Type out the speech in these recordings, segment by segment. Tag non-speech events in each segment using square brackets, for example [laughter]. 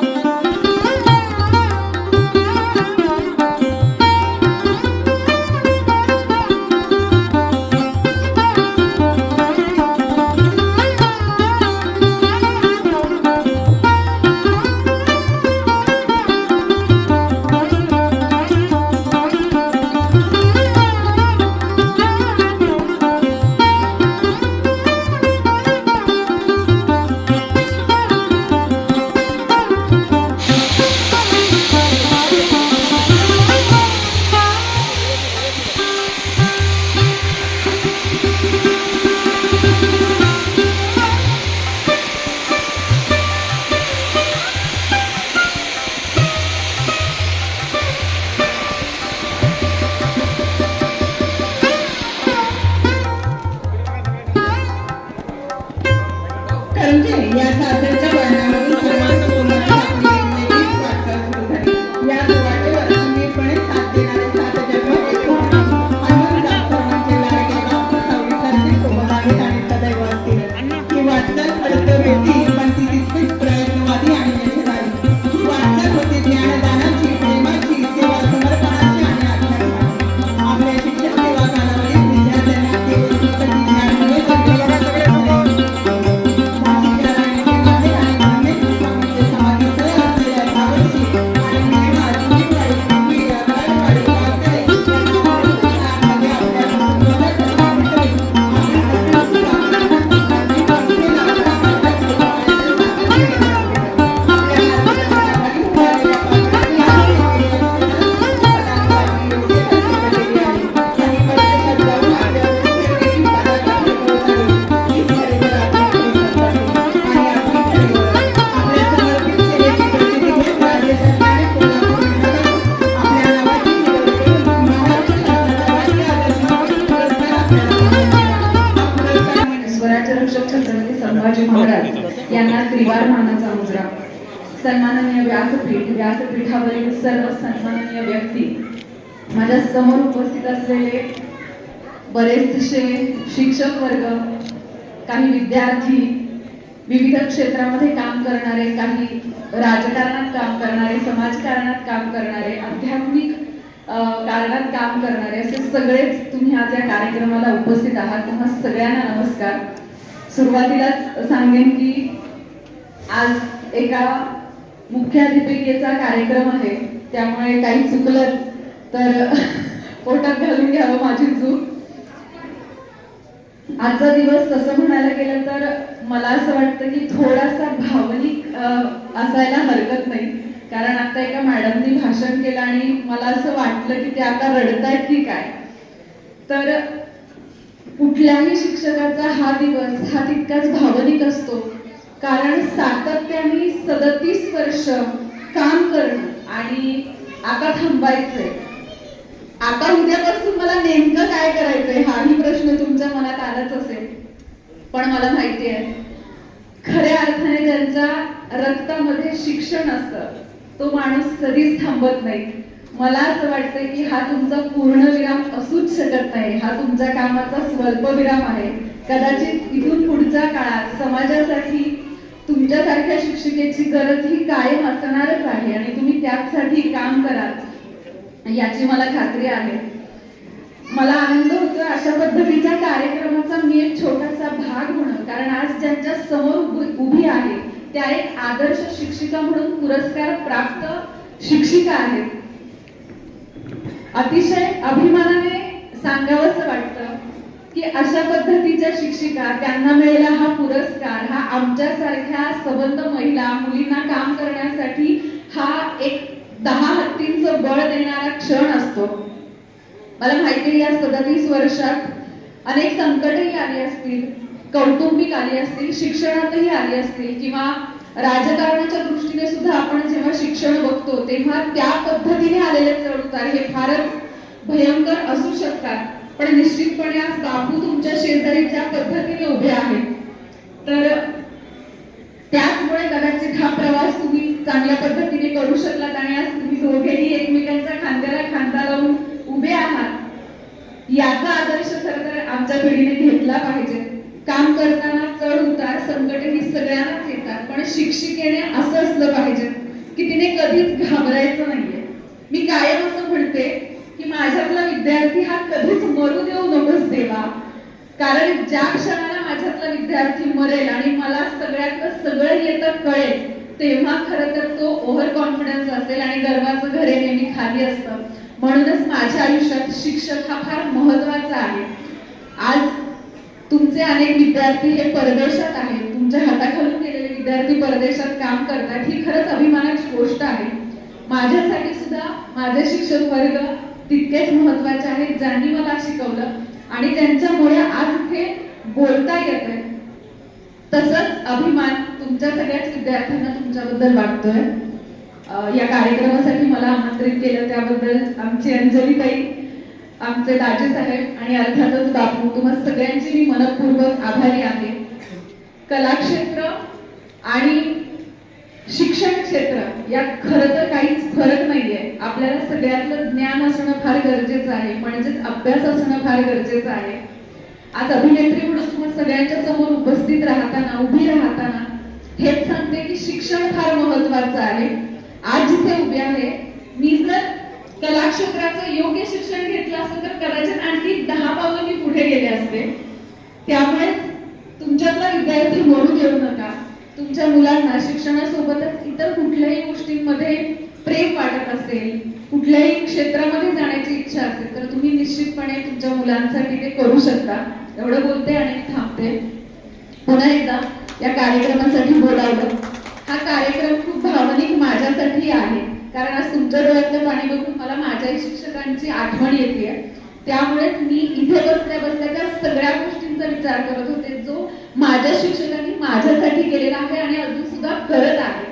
करंजे संभाजी महाराज यांना त्रिवार मानाचा मुजरा सन्माननीय व्यासपीठ व्यासपीठावरील सर्व सन्माननीय व्यक्ती माझ्यासमोर उपस्थित असलेले बरेचसे शिक्षक वर्ग काही विद्यार्थी विविध क्षेत्रामध्ये काम करणारे काही राजकारणात काम करणारे समाजकारणात काम करणारे आध्यात्मिक कारणात काम करणारे असे सगळेच तुम्ही आज या कार्यक्रमाला उपस्थित आहात. तुम्हा सगळ्यांना नमस्कार. सुरुवातीलाच सांगेन की आज एका मुख्याधिपिकेचा कार्यक्रम आहे. त्यामुळे काही चुकलं तर [laughs] पोटात घालून घ्यावं माझी चूक. आजचा दिवस तसं म्हणायला गेलं तर मला असं वाटतं की थोडासा भावनिक असायला हरकत नाही. कारण आता एका मॅडमनी भाषण केलं आणि मला असं वाटलं की ते आता रडतायत की काय? तर कुठल्याही शिक्षकाचा हा दिवस हा तितकाच भावनिक असतो. कारण सातत्याने सदतीस वर्ष काम करणं आणि आता थांबायचंय. आता उद्यापासून मला नेमकं काय करायचंय हाही प्रश्न तुमच्या मनात आलाच असेल. पण मला माहिती आहे खऱ्या अर्थाने ज्यांच्या रक्तामध्ये शिक्षण असतं तो माणूस कधीच थांबत नाही. मला असं वाटतं की हा तुमचा पूर्ण विराम असूच शकत नाही. हा तुमच्या कामाचा स्वल्प विराम आहे. कदाचित इथून पुढच्या काळात समाजासाठी तुमच्यासारख्या शिक्षिकेची गरज ही कायम असणारच आहे आणि तुम्ही त्यासाठी काम कराल याची मला खात्री आहे. मला आनंद होतो अशा पद्धतीच्या कार्यक्रमाचा मी एक छोटासा भाग म्हणून कारण आज ज्यांच्या समोर उभी आहे त्या एक आदर्श शिक्षिका म्हणून पुरस्कार प्राप्त शिक्षिका आहेत. अतिशय अभिमानाने सांगावंसं वाटतं की अशा पद्धतीच्या शिक्षिका त्यांना मिळेला हा पुरस्कार हा आमच्यासारख्या सबंध महिला मुलींना काम करण्यासाठी हा एक दहा हत्तींचं बळ देणारा क्षण असतो. मला माहिती आहे या सदतीस वर्षात अनेक संकटही आली असतील कौटुंबिक आली असतील शिक्षणातही आली असतील किंवा राजकारणाच्या दृष्टीने सुद्धा आपण जेव्हा शिक्षण बघतो तेव्हा त्या पद्धतीने आलेले चढउतार हे फारच भयंकर असू शकतात. पण निश्चितपणे आज बापू तुमच्या शेजारी ज्या पद्धतीने उभे आहेत तर त्याचमुळे कदाचित हा प्रवास तुम्ही चांगल्या पद्धतीने करू शकलात आणि आज तुम्ही दोघेही एकमेकांच्या खांद्याला खांदा लावून उभे आहात. याचा आदर्श खर तर आमच्या पिढीने घेतला पाहिजे. काम करताना चढ उतार संकट ही सगळ्यांनाच येतात पण शिक्षिकेने असं असलं पाहिजे की तिने कधीच घाबरायचं नाहीये. मी कायम असं म्हणते की माझ्यातला विद्यार्थी हा कधीच मरू देऊ नकोस देवा. कारण ज्या क्षणाला माझ्यातला विद्यार्थी मरेल आणि मला सगळ्यातलं सगळं येतं कळेल तेव्हा खरं तर तो ओव्हर कॉन्फिडन्स असेल आणि गर्वाचं घरे नेहमी खाली असतं. म्हणूनच माझ्या आयुष्यात शिक्षक हा फार महत्त्वाचा आहे. आज तुमचे अनेक विद्यार्थी हे परदेशात आहेत. तुमच्या हाताखालून गेलेले विद्यार्थी परदेशात काम करतात. ही खरंच अभिमानाची गोष्ट आहे. माझ्यासाठी सुद्धा माझे शिक्षक वर्ग तितकेच महत्त्वाचे आहेत ज्यांनी मला शिकवलं आणि त्यांच्यामुळे आज इथे बोलता येत आहे. तसंच अभिमान तुमच्या सगळ्याच विद्यार्थ्यांना तुमच्याबद्दल वाटतोय. या कार्यक्रमासाठी मला आमंत्रित केलं त्याबद्दल आमची अंजली ताई आमचे दाजी साहेब आणि अर्थातच बापू तुम्हा सगळ्यांची मी मनपूर्वक आभारी आहे. कलाक्षेत्र आणि शिक्षण क्षेत्र यात खरं तर काहीच फरक नाहीये. आपल्याला सगळ्यातलं ज्ञान असणं फार गरजेचं आहे म्हणजेच अभ्यास असणं फार गरजेचं आहे. आज अभिनेत्री म्हणून तुम्हाला सगळ्यांच्या समोर उपस्थित राहताना उभी राहताना हेच सांगते की शिक्षण फार महत्वाचं आहे. आज जिथे उभे आहे मी जर कलाक्षेत्राचं योग्य शिक्षण घेतलं असतं तर कदाचित आणखी दहा पावलं मी पुढे गेले असते. त्यामुळेच तुमच्यातला विद्यार्थी मरू देऊ नका. तुमच्या मुलांना शिक्षणासोबतच इतर कुठल्याही गोष्टींमध्ये प्रेम वाटत असेल कुठल्याही क्षेत्रामध्ये जाण्याची इच्छा असेल तर तुम्ही निश्चितपणे तुमच्या मुलांसाठी ते करू शकता. एवढं बोलते आणि थांबते. पुन्हा एकदा या कार्यक्रमासाठी बोलावलं. हा कार्यक्रम खूप भावनिक माझ्यासाठी आहे. कारण आज तुमच्या डोळ्यातलं पाणी बघून मला माझ्याही शिक्षकांची आठवण येते त्यामुळेच मी इथे बसल्या बसल्या त्या सगळ्या गोष्टींचा विचार करत होते जो माझ्या शिक्षकांनी माझ्यासाठी केलेला आहे आणि अजून सुद्धा करत आहे.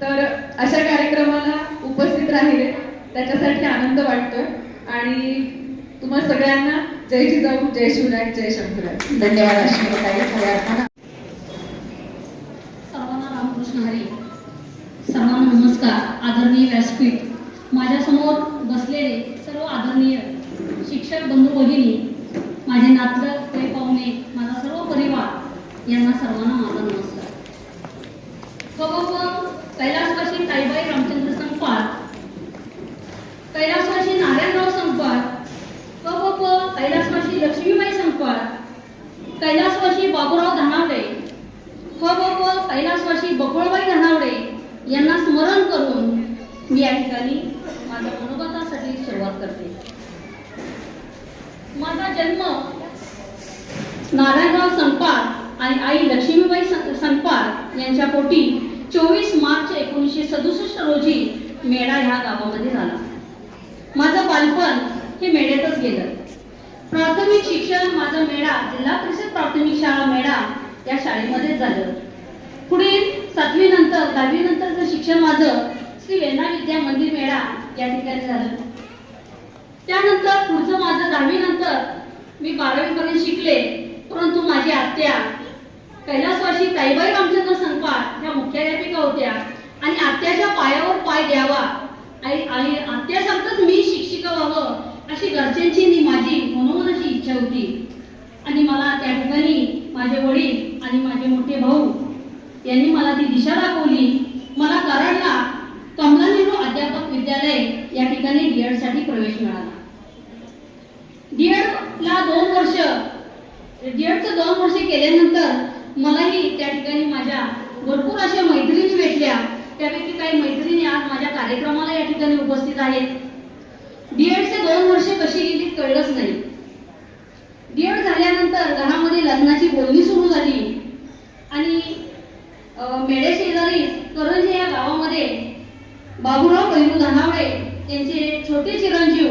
तर अशा कार्यक्रमाला उपस्थित राहिले. त्याच्यासाठी आनंद वाटतोय. आणि तुम्हा सगळ्यांना जय जिजाऊ जय शिवराय जय शंकराय धन्यवाद अश्विनी ताई सगळ्यांना सर्वांना रामकृष्ण हरी. सर्वांना नमस्कार. आदरणीय व्यासपीठ. माझ्यासमोर बसलेले सर्व आदरणीय शिक्षक बंधू भगिनी माझे नातलं ते पाहुणे माझा सर्व परिवार यांना सर्वांना माझा नमस्कार. खबोब कैलासवाशी ताईबाई रामचंद्र संपार कैलासवाशी नारायणराव संपार खबोब कैलासवासी लक्ष्मीबाई संपार कैलासवाशी बाबूराव धनावडे ह कैलासवाशी प बकुळबाई धनावडे यांना स्मरण करून मी या ठिकाणी माझ्या मनोगतासाठी सुरुवात करते. जन्म. नारायणराव संपार आणि आई लक्ष्मीबाई संपार यांच्या पोटी चोवीस मार्च एकोणीसशे सदुसष्ट रोजी मेढा ह्या गावामध्ये झाला. माझं बालपण हे मेढ्यातच गेलं. प्राथमिक शिक्षण माझं मेळा जिल्हा परिषद प्राथमिक शाळा मेळा या शाळेमध्येच झालं. पुढील सातवी नंतर दहावी नंतरचं शिक्षण माझं श्री वेणा विद्या मंदिर मेळा या ठिकाणी झालं. त्यानंतर पुढचं माझं दहावी नंतर बारावीपर्यंत शिकले परंतु माझी आत्या कैलासवाशी ताईबाई रामचंद्र संपार ह्या मुख्याध्यापिका होत्या. आणि आत्याच्या पायावर पाय द्यावा. आणि आणि आत्यासारखंच मी शिक्षिका व्हावं अशी घरच्यांची आणि माझी मनोमनाची इच्छा होती. आणि मला त्या ठिकाणी माझे वडील आणि माझे मोठे भाऊ यांनी मला ती दिशा दाखवली. मला कराडला कमला नेहरू अध्यापक विद्यालय या ठिकाणी डी साठी प्रवेश मिळाला. डीएड ला दोन वर्ष डीएडचं दोन वर्ष केल्यानंतर मलाही त्या ठिकाणी माझ्या भरपूर अशा मैत्रिणी भेटल्या. त्यापैकी काही मैत्रिणी आज माझ्या कार्यक्रमाला या ठिकाणी उपस्थित आहेत. डीएडचे दोन वर्ष कशी गेली कळलंच नाही. डीएड झाल्यानंतर घरामध्ये लग्नाची बोलणी सुरू झाली. आणि अं, मेढे शेजारी करंजे या गावामध्ये बाबूराव पैरू धनावडे यांचे छोटे चिरंजीव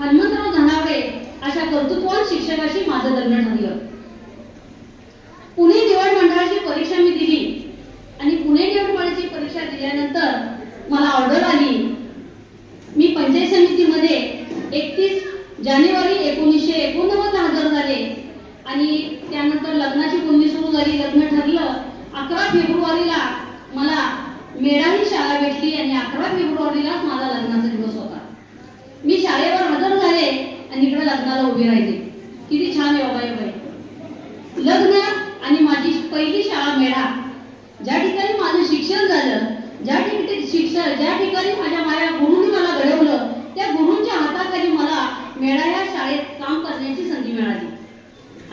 हनुमंतराव धनावडे अशा कर्तृत्वान शिक्षकाशी माझं लग्न ठरलं पुणे निवड मंडळाची परीक्षा मी दिली. आणि पुणे निवड मंडळाची परीक्षा दिल्यानंतर मला ऑर्डर आली. मी पंचायत समितीमध्ये एकतीस जानेवारी एकोणीसशे एकोणनव्वद हजर झाले. आणि त्यानंतर लग्नाची बोलणी सुरू झाली लग्न ठरलं. अकरा फेब्रुवारीला मला मेळा ही शाळा भेटली आणि अकरा फेब्रुवारीला माझा लग्नाचा दिवस होता. मी शाळेवर हजर झाले. आणि इकडे लग्नाला उभे राहिले. किती छान योगायोग आहे लग्न आणि माझी पहिली शाळा मेळा. ज्या ठिकाणी माझं शिक्षण झालं ज्या ठिकाणी शिक्षण ज्या ठिकाणी माझ्या माया गुरुने मला घडवलं त्या गुरूंच्या हाताखाली मला मेळा या शाळेत काम करण्याची संधी मिळाली.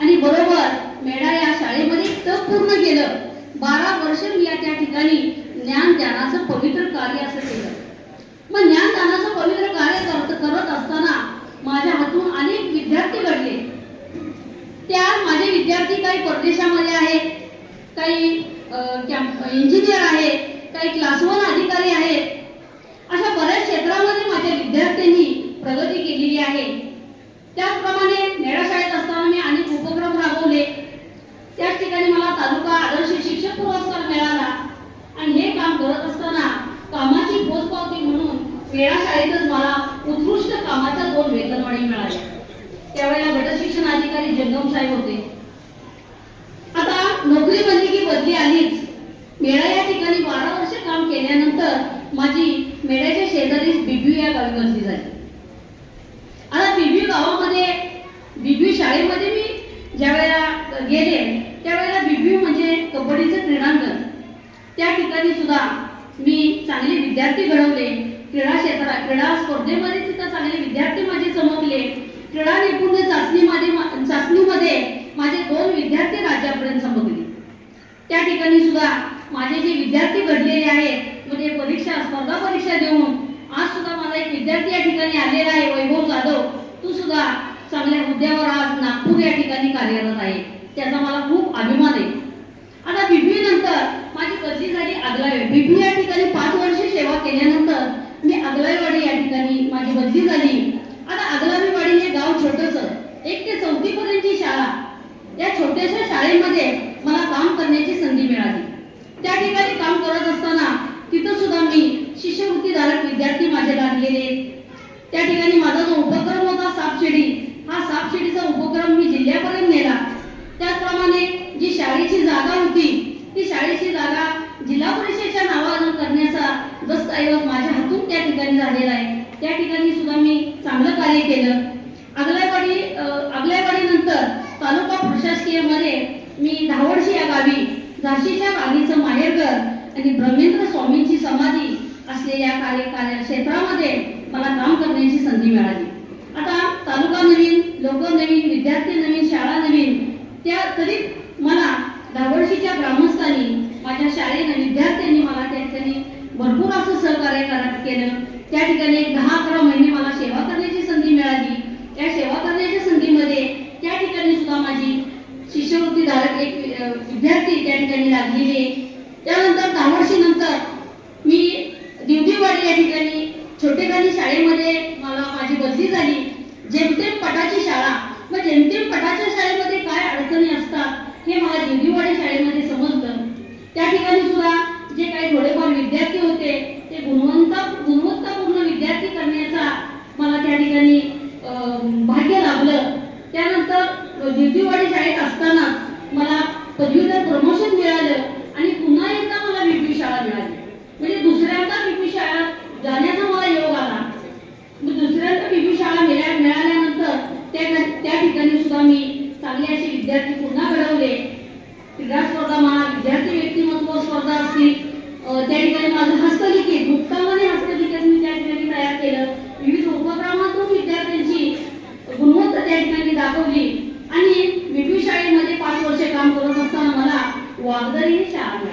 आणि बरोबर मेळा या शाळेमध्ये तप पूर्ण केलं. बारा वर्ष मी या त्या ठिकाणी ज्ञान ज्ञानाचं पवित्र कार्य असं केलं. मग ज्ञान ज्ञानाचं पवित्र कार्य करत करत असताना माझ्या हातून अनेक विद्यार्थी घडले. त्या माझे विद्यार्थी काही परदेशामध्ये आहेत काही इंजिनियर आहेत काही क्लास वन अधिकारी आहेत अशा बऱ्याच क्षेत्रामध्ये माझ्या विद्यार्थ्यांनी प्रगती केलेली आहे. त्याचप्रमाणे नेडा शाळेत असताना मी अनेक उपक्रम राबवले. त्याच ठिकाणी मला तालुका आदर्श शिक्षक पुरस्कार मिळाला. आणि हे काम करत असताना कामाची पोचपावती म्हणून क्रीडा शाळेतच मला उत्कृष्ट कामाच्या दोन वेतनवाणी मिळाल्या. त्यावेळेला गट शिक्षण अधिकारी जंगम साहेब होते. आता नोकरी बदली की बदली आलीच. मेळा या ठिकाणी बारा वर्ष काम केल्यानंतर माझी मेळ्याच्या शेजारीच बिबी या गावी बदली झाली. आता बिबी गावामध्ये बिबी शाळेमध्ये मी ज्या वेळेला गेले त्यावेळेला बिबी म्हणजे कबड्डीचं क्रीडांगण. त्या ठिकाणी सुद्धा मी चांगले विद्यार्थी घडवले. क्रीडा क्षेत्रात क्रीडा स्पर्धेमध्ये सुद्धा चांगले विद्यार्थी माझे चमकले. क्रीडा निपुण चाचणीमध्ये चाचणीमध्ये माझे दोन विद्यार्थी राज्यापर्यंत चमकले. त्या ठिकाणी सुद्धा माझे जे विद्यार्थी घडलेले आहेत म्हणजे परीक्षा स्पर्धा परीक्षा देऊन आज सुद्धा माझा एक विद्यार्थी या ठिकाणी आलेला आहे वैभव जाधव. तू सुद्धा चांगल्या हुद्द्यावर आज नागपूर या ठिकाणी कार्यरत आहे. त्याचा मला खूप अभिमान आहे. आता बिबी नंतर माझी बदली झाली आहे बिबी या ठिकाणी पाच वर्ष सेवा केल्यानंतर मी आगलावेवाडी या ठिकाणी माझी बदली झाली. आता आगलावेवाडी हे गाव छोटस एक ते चौथी पर्यंतची शाळा. या छोट्याशा शाळेमध्ये मला काम करण्याची संधी मिळाली. त्या ठिकाणी काम करत असताना तिथं सुद्धा मी शिष्यवृत्तीधारक विद्यार्थी माझे लागलेले त्या ठिकाणी माझा जो उपक्रम होता सापशिडी हा सापशिडीचा उपक्रम मी जिल्ह्यापर्यंत नेला. त्याचप्रमाणे जी शाळेची जागा होती ती शाळेची जागा जिल्हा करण्याचा दस्तऐवज माझ्या हातून त्या ठिकाणी झालेला आहे. त्या ठिकाणी सुद्धा मी चांगलं कार्य केलं. आगलावाडी आगलावाडी नंतर तालुका प्रशासकीयमध्ये मी धावडशी या गावी झाशीच्या राणीचं माहेरघर आणि ब्रह्मेंद्र स्वामींची समाधी असलेल्या कार्य कार्य क्षेत्रामध्ये मला काम करण्याची संधी मिळाली. आता तालुका नवीन लोक नवीन विद्यार्थी नवीन शाळा नवीन त्या तरी मला धावडशीच्या ग्रामस्थांनी माझ्या शाळेनं विद्यार्थ्यांनी मला त्या ठिकाणी भरपूर असं सहकार्य केलं. त्या ठिकाणी एक दहा अकरा महिने मला सेवा करण्याची संधी मिळाली. त्या सेवा करण्याच्या संधीमध्ये त्या ठिकाणी सुद्धा माझी शिष्यवृत्तीधारक एक विद्यार्थी त्या ठिकाणी लागलेली. त्यानंतर दहा वर्षीनंतर मी दिवटीवाडी या ठिकाणी छोटेखानी शाळेमध्ये मला माझी बदली झाली. जेमतेम पटाची शाळा. मग जेमतेम पटाच्या शाळेमध्ये काय अडचणी असतात हे मला दिवटीवाडी शाळेमध्ये समजलं. त्या ठिकाणी सुद्धा जे काही थोडेफार विद्यार्थी होते ते गुणवंता गुणवत्तापूर्ण विद्यार्थी करण्याचा मला त्या ठिकाणी अं, भाग्य लाभलं त्यानंतर दिवदीवाडी शाळेत असताना मला पदवीधर प्रमोशन मिळालं आणि पुन्हा एकदा मला बीपी शाळा मिळाली म्हणजे दुसऱ्यांदा बीपी शाळा जाण्याचा मला योग आला मग दुसऱ्यांदा बीपी शाळा मिळा मिळाल्यानंतर त्या त्या ठिकाणी सुद्धा मी चांगले असे विद्यार्थी पुन्हा घडवले क्रीडा स्पर्धा म्हणा विद्यार्थी व्यक्तिमत्व स्पर्धा असतील अं, त्या ठिकाणी माझं हस्तलिखित मुक्तामध्ये हस्तलिखित मी त्या ठिकाणी तयार केलं. विविध उपक्रमातून विद्यार्थ्यांची गुणवत्ता त्या ठिकाणी दाखवली. आणि विपी शाळेमध्ये पाच वर्षे काम करत असताना मला वागदरी ही शाळा